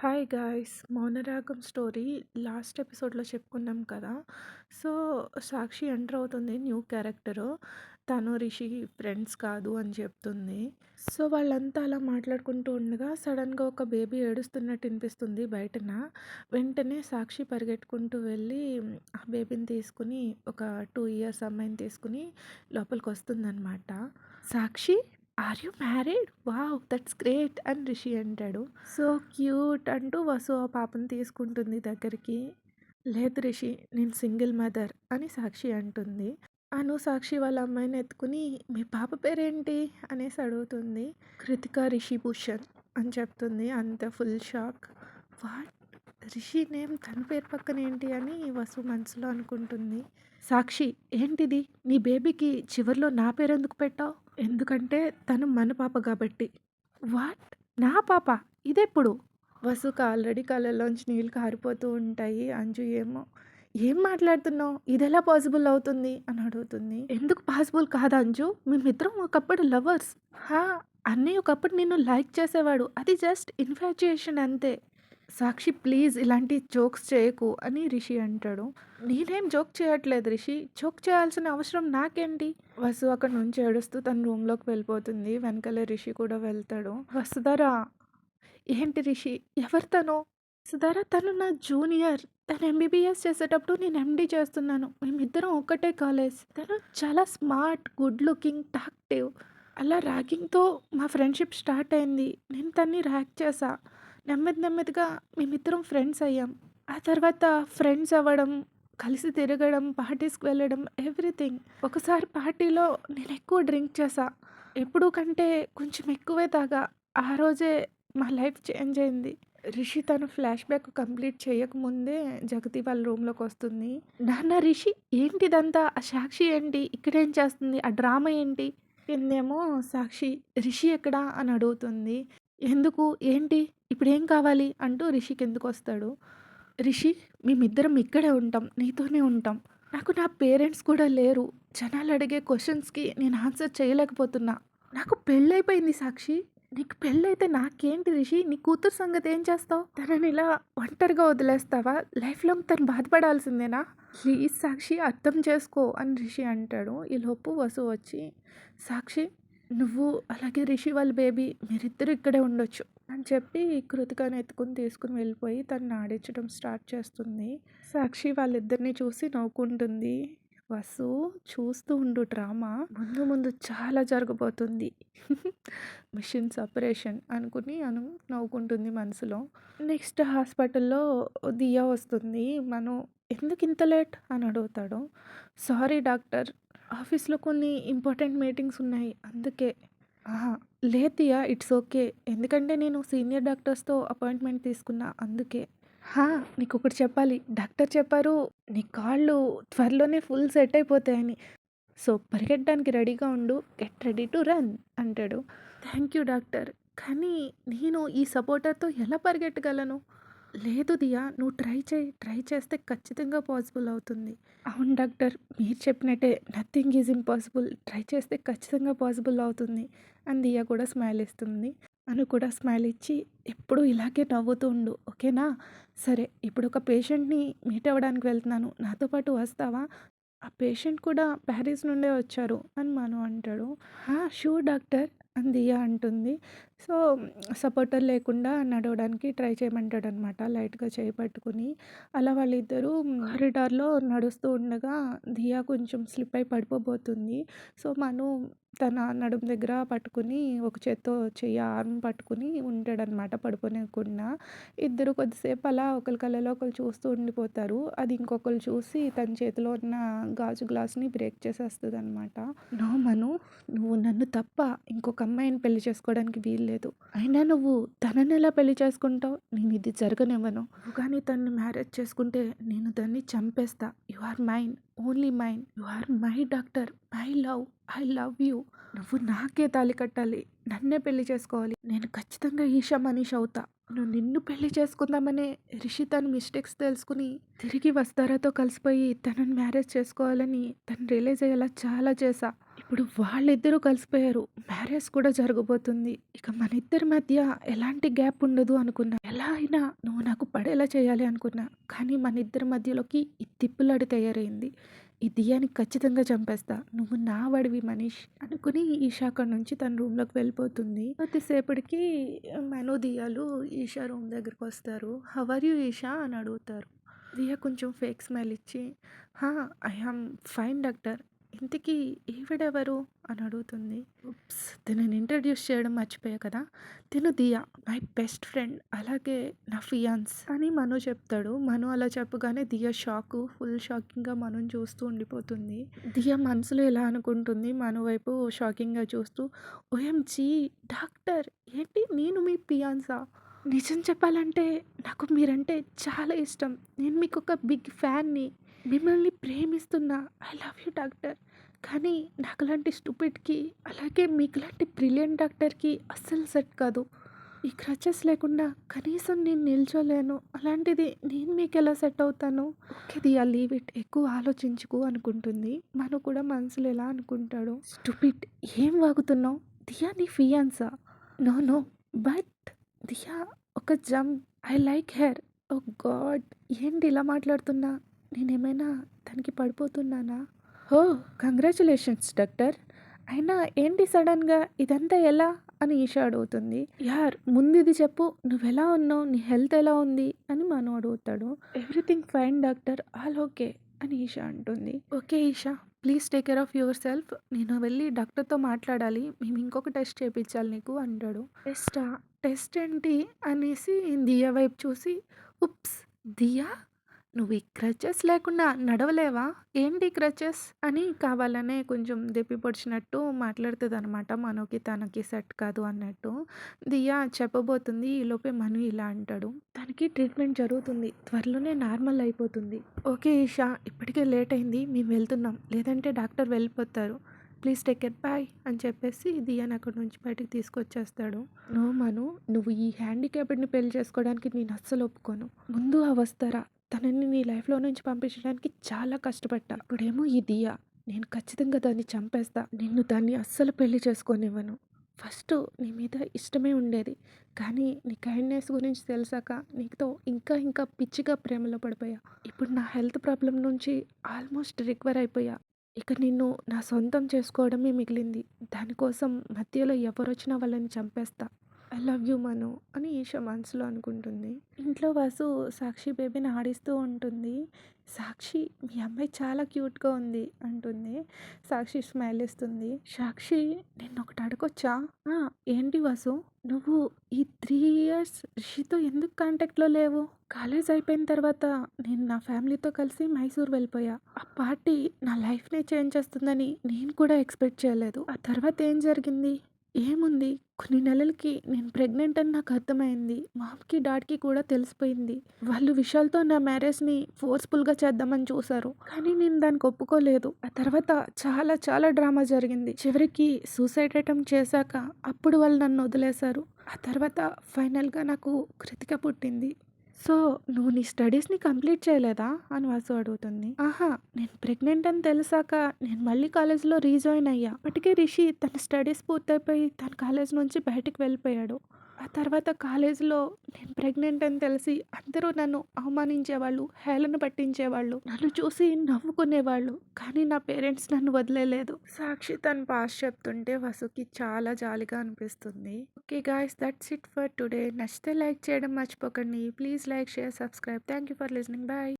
Hi guys! 'Mounaragam' story last ఎపిసోడ్‌లో చెప్పుకున్నాం కదా! సో, సాక్షి ఎంటర్ అవుతుంది న్యూ క్యారెక్టరు. తను, రిషి ఫ్రెండ్స్ కాదు అని చెప్తుంది. సో, వాళ్ళంతా అలా మాట్లాడుకుంటూ ఉండగా సడన్గా ఒక బేబీ ఏడుస్తున్నట్టు వినిపిస్తుంది బయటన. వెంటనే సాక్షి పరిగెట్టుకుంటూ వెళ్ళి ఆ బేబీని తీసుకొని ఒక టూ ఇయర్స్ అమ్మాయిని తీసుకుని లోపలికి వస్తుందన్నమాట Sakshi are you married? Wow! That's great అని రిషి అంటాడు. సో క్యూట్ అంటూ వసు ఆ పాపని తీసుకుంటుంది దగ్గరికి. లేదు రిషి నేను సింగిల్ మదర్ అని సాక్షి అంటుంది. అను సాక్షి వాళ్ళ అమ్మాయిని ఎత్తుకుని మీ పాప పేరేంటి అనేసి అడుగుతుంది. కృతిక రిషి భూషణ్ అని చెప్తుంది. అంత full shock. What Rishi name తన పేరు పక్కన ఏంటి అని వసు మనసులో అనుకుంటుంది. సాక్షి ఏంటిది నీ బేబీకి చివర్లో నా పేరెందుకు పెట్టావు? ఎందుకంటే తను మన పాప కాబట్టి. వాట్ నా పాప ఇదెప్పుడు? వసుక ఆల్రెడీ కళ్ళల్లోంచి నీళ్ళు కారిపోతూ ఉంటాయి. అంజు ఏమో ఏం మాట్లాడుతున్నావు? ఇదెలా పాసిబుల్ అవుతుంది అని అడుగుతుంది. ఎందుకు పాసిబుల్ కాదు అంజు మేమిద్దరం ఒకప్పుడు లవర్స్. హా! అన్నయ్య ఒకప్పుడు నిన్ను లైక్ చేసేవాడు. అది జస్ట్ ఇన్ఫాచ్యుయేషన్ అంతే. సాక్షి ప్లీజ్ ఇలాంటి జోక్స్ చేయకు అని రిషి అంటాడు. నేనేం జోక్ చేయట్లేదు రిషి. జోక్ చేయాల్సిన అవసరం నాకేంటి? వసు అక్కడ నుంచి ఏడుస్తూ తన రూమ్‌లోకి వెళ్ళిపోతుంది. వెనకలే రిషి కూడా వెళ్తాడు. వసుధర ఏంటి రిషి ఎవరు తను? వసుధర తను నా జూనియర్. తను ఎంబీబీఎస్ చేసేటప్పుడు నేను ఎండీ చేస్తున్నాను. మేమిద్దరం ఒక్కటే కాలేజ్. తను చాలా స్మార్ట్, గుడ్ లుకింగ్, టాక్టివ్. అలా ర్యాగింగ్‌తో మా ఫ్రెండ్‌షిప్ స్టార్ట్ అయింది. నేను తన్ని ర్యాక్ చేశా. నెమ్మది నెమ్మదిగా మేమిద్దరం ఫ్రెండ్స్ అయ్యాం. ఆ తర్వాత ఫ్రెండ్స్ అవ్వడం, కలిసి తిరగడం, పార్టీస్‌కి వెళ్ళడం ఎవ్రీథింగ్. ఒకసారి పార్టీలో నేను ఎక్కువ డ్రింక్ చేసా ఎప్పుడు కంటే కొంచెం ఎక్కువే తాగా. ఆ రోజే మా లైఫ్ చేంజ్ అయింది. రిషి తన ఫ్లాష్ బ్యాక్ కంప్లీట్ చేయకముందే జగతి వాళ్ళ రూమ్‌లోకి వస్తుంది. నాన్న రిషి ఏంటిదంతా? ఆ సాక్షి ఏంటి? ఇక్కడేం చేస్తుంది? ఆ డ్రామా ఏంటి? కిందేమో సాక్షి రిషి ఎక్కడా అని అడుగుతుంది. ఎందుకు? ఏంటి? ఇప్పుడేం కావాలి? అంటూ రిషి కిందకొస్తాడు. రిషి మేమిద్దరం ఇక్కడే ఉంటాం. నీతోనే ఉంటాం. నాకు నా పేరెంట్స్ కూడా లేరు. జనాలు అడిగే క్వశ్చన్స్కి నేను ఆన్సర్ చేయలేకపోతున్నా. నాకు పెళ్ళైపోయింది సాక్షి. నీకు పెళ్ళైతే నాకేంటి రిషి? నీ కూతురు సంగతి ఏం చేస్తావు? తనని ఇలా ఒంటరిగా వదిలేస్తావా? లైఫ్ లాంగ్ తను బాధపడాల్సిందేనా? ప్లీజ్ సాక్షి అర్థం చేసుకో అని రిషి అంటాడు. ఈలోపు వసు వచ్చి సాక్షి నువ్వు అలాగే రిషి వాళ్ళ బేబీ మీరిద్దరూ ఇక్కడే ఉండొచ్చు అని చెప్పి కృతికను ఎత్తుకుని తీసుకుని వెళ్ళిపోయి తను ఆడించడం స్టార్ట్ చేస్తుంది. సాక్షి వాళ్ళిద్దరిని చూసి నవ్వుకుంటుంది. వసు చూస్తూ ఉండు డ్రామా. ముందు ముందు చాలా జరగబోతుంది. మిషన్ సపరేషన్ అనుకుని అను నవ్వుకుంటుంది మనసులో. నెక్స్ట్ హాస్పిటల్‌లో దియా వస్తుంది. మను ఎందుకు ఇంత లేట్ అని అడుగుతాడు. సారీ డాక్టర్ ఆఫీస్‌లో కొన్ని ఇంపార్టెంట్ మీటింగ్స్ ఉన్నాయి అందుకే. లేతియా ఇట్స్ ఓకే. ఎందుకంటే నేను సీనియర్ డాక్టర్స్‌తో అపాయింట్మెంట్ తీసుకున్నా అందుకే. హా! నీకొకటి చెప్పాలి. డాక్టర్ చెప్పారు నీ కాళ్ళు త్వరలోనే ఫుల్ సెట్ అయిపోతాయని. సో పరిగెట్టడానికి రెడీగా ఉండు. గెట్ రెడీ టు రన్ అంటాడు. Thank you doctor. కానీ నేను ఈ సపోర్టర్‌తో ఎలా పరిగెట్టగలను? లేదు దియా నువ్వు ట్రై చెయి. ట్రై చేస్తే ఖచ్చితంగా పాసిబుల్ అవుతుంది. అవును డాక్టర్ మీరు చెప్పినట్టే నథింగ్ ఈజ్ ఇంపాసిబుల్. ట్రై చేస్తే ఖచ్చితంగా పాసిబుల్ అవుతుంది అని దియా కూడా స్మైల్ ఇస్తుంది. అను కూడా స్మైల్ ఇచ్చి ఎప్పుడూ ఇలాగే నవ్వుతూ ఉండు. ఓకేనా? సరే ఇప్పుడు ఒక పేషెంట్‌ని మీట్ అవ్వడానికి వెళ్తున్నాను. నాతో పాటు వస్తావా? ఆ పేషెంట్ కూడా ప్యారిస్ నుండే వచ్చారు అని మను అంటాడు. షూర్ డాక్టర్ అని దియా అంటుంది. సో సపోర్టర్ లేకుండా నడవడానికి ట్రై చేయమంటాడనమాట లైట్‌గా చేయి పట్టుకుని. అలా వాళ్ళిద్దరూ కారిడార్‌లో నడుస్తూ ఉండగా దియా కొంచెం స్లిప్ అయి పడిపోబోతుంది. సో మను తన నడుము దగ్గర పట్టుకుని ఒక చేత్తో చెయ్యి ఆర్మ్ పట్టుకుని ఉంటాడనమాట పడిపోనివ్వకుండా. ఇద్దరు కొద్దిసేపు అలా ఒకళ్ళ కళ్ళలో ఒకళ్ళు చూస్తూ ఉండిపోతారు. అది ఇంకొకళ్ళు చూసి తన చేతిలో ఉన్న గాజు గ్లాస్‌ని బ్రేక్ చేసేస్తదనమాట. నో మను నువ్వు నన్ను తప్ప ఇంకొక అమ్మాయిని పెళ్ళి చేసుకోవడానికి వీల్లేదు. అయినా నువ్వు తననెలా పెళ్ళి చేసుకుంటావు? నేను ఇది జరగనివ్వను. నువ్వు గానీ తనని మ్యారేజ్ చేసుకుంటే నేను దాన్ని చంపేస్తా. You are mine. Only mine. You are my doctor. I love. I love you. నువ్వు నాకే తాళి కట్టాలి. నన్నే పెళ్ళి చేసుకోవాలి. నేను ఖచ్చితంగా ఈషా మనీష్ అవుతా. నువ్వు నిన్ను పెళ్ళి చేసుకుందామనే రిషి తన మిస్టేక్స్ తెలుసుకుని తిరిగి వస్తారాతో కలిసిపోయి తనని మ్యారేజ్ చేసుకోవాలని తను రియలైజ్ అయ్యేలా చాలా చేశా. ఇప్పుడు వాళ్ళిద్దరూ కలిసిపోయారు. మ్యారేజ్ కూడా జరగబోతుంది. ఇక మన ఇద్దరి మధ్య ఎలాంటి గ్యాప్ ఉండదు అనుకున్నా. ఎలా అయినా నువ్వు నాకు పడేలా చేయాలి అనుకున్నా. కానీ మన ఇద్దరి మధ్యలోకి ఈ తిప్పులాడి తయారైంది. ఈ దియాని ఖచ్చితంగా చంపేస్తా. నువ్వు నా వాడివి మనీష్ అనుకుని ఈషా అక్కడి నుంచి తన రూమ్‌లోకి వెళ్ళిపోతుంది. కొద్దిసేపటికి మెనో దియాలు ఈషా రూమ్ దగ్గరికి వస్తారు ఆర్ యూ ఈషా అని అడుగుతారు. దియా కొంచెం ఫేక్ స్మైల్ ఇచ్చి ఐ యామ్ ఫైన్ డాక్టర్. ఇంతకీ ఈవిడెవరు అని అడుగుతుంది. ఉప్స్! తినని ఇంట్రడ్యూస్ చేయడం మర్చిపోయా కదా! తిను దియా. My best friend. అలాగే నా ఫియాన్స్ అని మను చెప్తాడు. మను అలా చెప్పగానే దియా షాకు. ఫుల్ షాకింగ్‌గా మనుని చూస్తూ ఉండిపోతుంది. దియా మనసులో ఎలా అనుకుంటుంది. మను వైపు షాకింగ్‌గా చూస్తూ ఓఎంజీ డాక్టర్ ఏంటి నేను మీ ఫియాన్సా? నిజం చెప్పాలంటే నాకు మీరంటే చాలా ఇష్టం. నేను మీకు ఒక బిగ్ ఫ్యాన్‌ని. మిమ్మల్ని ప్రేమిస్తున్నా. I love you doctor. కానీ నాకులాంటి స్టూపిడ్‌కి అలాగే మీకులాంటి బ్రిలియంట్ డాక్టర్‌కి అస్సలు సెట్ కాదు. ఈ క్రచెస్ లేకుండా కనీసం నేను నిల్చోలేను. అలాంటిది నేను మీకు ఎలా సెట్ అవుతాను? ఇది ఆ లీవ్ ఇట్. ఎక్కువ ఆలోచించుకు అనుకుంటుంది. మను కూడా మనసులో ఎలా అనుకుంటాడు. స్టూపిడ్ ఏం వాగుతున్నావు? దియా నీ ఫియాన్సా? నో నో బట్ దియా ఒక jump. I like her. Oh God! ఏంటి ఇలా మాట్లాడుతున్నా? నేనేమైనా తనకి పడిపోతున్నానా? హో కంగ్రాచులేషన్స్ డాక్టర్. అయినా ఏంటి సడన్‌గా ఇదంతా ఎలా? అని ఈషా అడుగుతుంది. యార్ ముందిది చెప్పు. నువ్వెలా ఉన్నావు? నీ హెల్త్ ఎలా ఉంది? అని మను అడుగుతాడు. Everything fine doctor. All okay అని ఈషా అంటుంది. Okay Esha please take care of yourself. నేను వెళ్ళి డాక్టర్‌తో మాట్లాడాలి. మేము ఇంకొక టెస్ట్ చేయించాలి నీకు అంటాడు. టెస్టా? టెస్ట్ ఏంటి? అనేసి దియా వైపు చూసి ఉప్స్! దియా నువ్వు ఈ క్రచెస్ లేకుండా నడవలేవా? ఏంటి క్రచెస్? అని కావాలనే కొంచెం దెప్పి పొడిచినట్టు మాట్లాడుతుంది అనమాట మనోకి తనకి సెట్ కాదు అన్నట్టు. దియా చెప్పబోతుంది. ఈలోపే మను ఇలా అంటాడు. తనకి ట్రీట్మెంట్ జరుగుతుంది. త్వరలోనే నార్మల్ అయిపోతుంది. ఓకే ఈషా ఇప్పటికే లేట్ అయింది. మేము వెళ్తున్నాం. లేదంటే డాక్టర్ వెళ్ళిపోతారు. ప్లీజ్ టేక్ కేర్ బాయ్ అని చెప్పేసి దియాన్ అక్కడి నుంచి బయటకు తీసుకొచ్చేస్తాడు. నో మను నువ్వు ఈ హ్యాండిక్యాప్డ్‌ని పెళ్ళి చేసుకోవడానికి నేను అస్సలు ఒప్పుకోను. ముందు ఆ వస్తారా తనని నీ లైఫ్‌లో నుంచి పంపించడానికి చాలా కష్టపడ్డా. ఇప్పుడేమో ఈ దియా. నేను ఖచ్చితంగా దాన్ని చంపేస్తా. నిన్ను దాన్ని అస్సలు పెళ్ళి చేసుకోనివ్వను. ఫస్ట్ నీ మీద ఇష్టమే ఉండేది. కానీ నీ కైండ్‌నెస్ గురించి తెలిసాక నీతో ఇంకా ఇంకా పిచ్చిగా ప్రేమలో పడిపోయా. ఇప్పుడు నా హెల్త్ ప్రాబ్లం నుంచి ఆల్మోస్ట్ రికవర్ అయిపోయా. ఇక నిన్ను నా సొంతం చేసుకోవడమే మిగిలింది. దానికోసం మధ్యలో ఎవరొచ్చినా వాళ్ళని చంపేస్తా. ఐ లవ్ యూ మను అని ఈష మనసులో అనుకుంటుంది. ఇంట్లో వాసు సాక్షి బేబీని ఆడిస్తూ ఉంటుంది. సాక్షి మీ అమ్మాయి చాలా క్యూట్‌గా ఉంది అంటుంది. సాక్షి స్మైల్ ఇస్తుంది. సాక్షి నిన్నొకటి అడగొచ్చా? ఏంటి వసు నువ్వు ఈ త్రీ ఇయర్స్ రిషితో ఎందుకు కాంటాక్ట్‌లో లేవు? కాలేజ్ అయిపోయిన తర్వాత నేను నా ఫ్యామిలీతో కలిసి మైసూర్ వెళ్ళిపోయా. ఆ పార్టీ నా లైఫ్‌నే చేంజ్ చేస్తుందని నేను కూడా ఎక్స్‌పెక్ట్ చేయలేదు. ఆ తర్వాత ఏం జరిగింది? ఏముంది కొన్ని నెలలకి నేను ప్రెగ్నెంట్ అని నాకు అర్థమైంది. మామ్‌కి, డాడ్‌కి కూడా తెలిసిపోయింది. వాళ్ళు విశాల్‌తో నా మ్యారేజ్‌ని ఫోర్స్‌ఫుల్‌గా చేద్దామని చూశారు కానీ నేను దానికి ఒప్పుకోలేదు. ఆ తర్వాత చాలా చాలా డ్రామా జరిగింది. చివరికి సూసైడ్ అటెంప్ట్ చేశాక అప్పుడు వాళ్ళు నన్ను వదిలేశారు. ఆ తర్వాత ఫైనల్‌గా నాకు కృతిక పుట్టింది. సో నువ్వు నీ స్టడీస్‌ని కంప్లీట్ చేయలేదా? అని వాసు అడుగుతుంది. ఆహా! నేను ప్రెగ్నెంట్ అని తెలిసాక నేను మళ్ళీ కాలేజ్‌లో రీజాయిన్ అయ్యా. అప్పటికే రిషి తన స్టడీస్ పూర్తయిపోయి తన కాలేజ్ నుంచి బయటకు వెళ్ళిపోయాడు. ఆ తర్వాత కాలేజీలో నేను ప్రెగ్నెంట్ అని తెలిసి అందరూ నన్ను అవమానించేవాళ్ళు. హేళన పట్టించేవాళ్ళు. నన్ను చూసి నవ్వుకునేవాళ్ళు. కానీ నా పేరెంట్స్ నన్ను వదిలేలేదు సాక్షి తను పాస్ చెప్తుంటే వసుకి చాలా జాలిగా అనిపిస్తుంది. Okay guys that's it for today. నచ్చితే లైక్ చేయడం మర్చిపోకండి. Please like, share, subscribe. Thank you for listening. Bye